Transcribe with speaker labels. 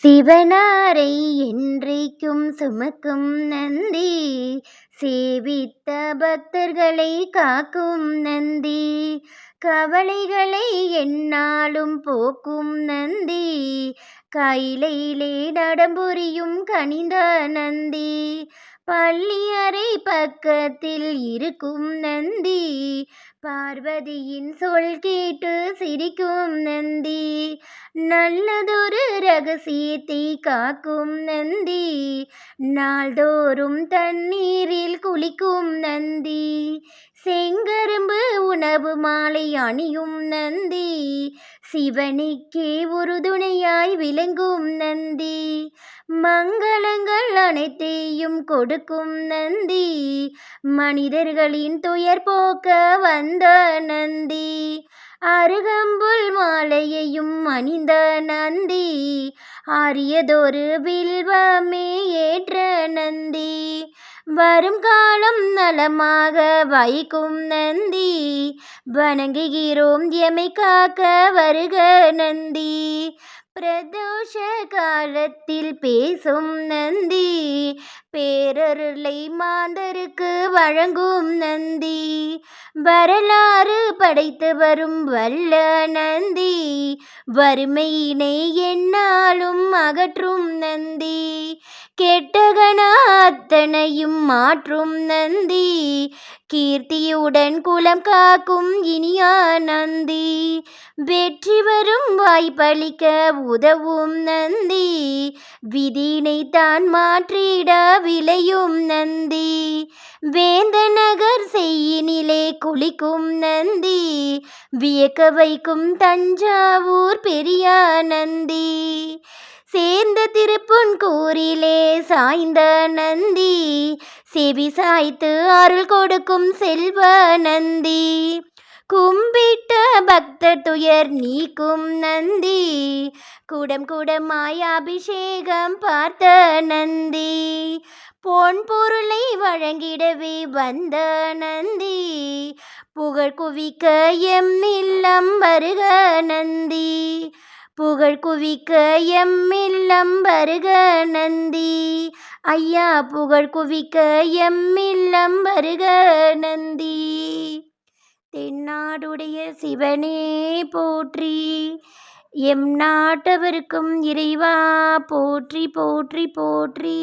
Speaker 1: சிவனாரை என்றைக்கும் சுமக்கும் நந்தி சேவித்த பக்தர்களை காக்கும் நந்தி கவலைகளை என்னாலும் போக்கும் நந்தி கையிலே நடம்புரியும் கனிந்த நந்தி பள்ளி அறை பக்கத்தில் இருக்கும் நந்தி பார்வதியின் சொல் கேட்டு சிரிக்கும் நந்தி நல்லதொரு ரகசியத்தை காக்கும் நந்தி நாள்தோறும் தண்ணீரில் குளிக்கும் நந்தி செங்கரும்பு உணவு மாலை அணியும் நந்தி சிவனுக்கே உறுதுணையாய் விளங்கும் நந்தி மங்களங்கள் அனைத்தையும் கொடுக்கும் நந்தி. மனிதர்களின் துயர் போக்க வந்த நந்தி. அருகம்புல் மாலையையும் அணிந்த நந்தி. ஆரியதொரு வில்வமே ஏற்ற நந்தி. வரும் காலம் நலமாக வைக்கும் நந்தி. வணங்குகிறோம் எமை காக்க வருக நந்தி. பிரதோ காலத்தில் பேசும் நந்தி பேரருளை மாந்தருக்கு வழங்கும் நந்தி வரலாறு படைத்து வரும் வல்ல நந்தி வறுமையினை என்னாலும் அகற்றும் நந்தி கெட்டகனாத்தனையும் மாற்றும் நந்தி. கீர்த்தியுடன் குலம் காக்கும் இனியா நந்தி. வெற்றி வரும் வாய்ப்பளிக்க உதவும் நந்தி. விதினை தான் மாற்றிட விளையும் நந்தி. வேந்த நகர் செய்யினிலே குளிக்கும் நந்தி. வியக்க வைக்கும் தஞ்சாவூர் பெரியா நந்தி. சேர்ந்த திருப்புன் கூறிலே சாய்ந்த நந்தி செவி சாய்த்து அருள் கொடுக்கும் செல்வ நந்தி. கும்பிட்ட பக்த துயர் நீக்கும் நந்தி குடம் குடமாய் அபிஷேகம் பார்த்த நந்தி. பொன் பொருளை வழங்கிடவே வந்த நந்தி புகழ் குவிக்க எம் இல்லம் வருக நந்தி. புகழ் குவிக்க எம்மில்லம் வருக நந்தி. ஐயா புகழ் குவிக்க எம் இல்லம் வருக நந்தி. தென்னாடுடைய சிவனே போற்றி எம் நாட்டவருக்கும் இறைவா போற்றி போற்றி போற்றி.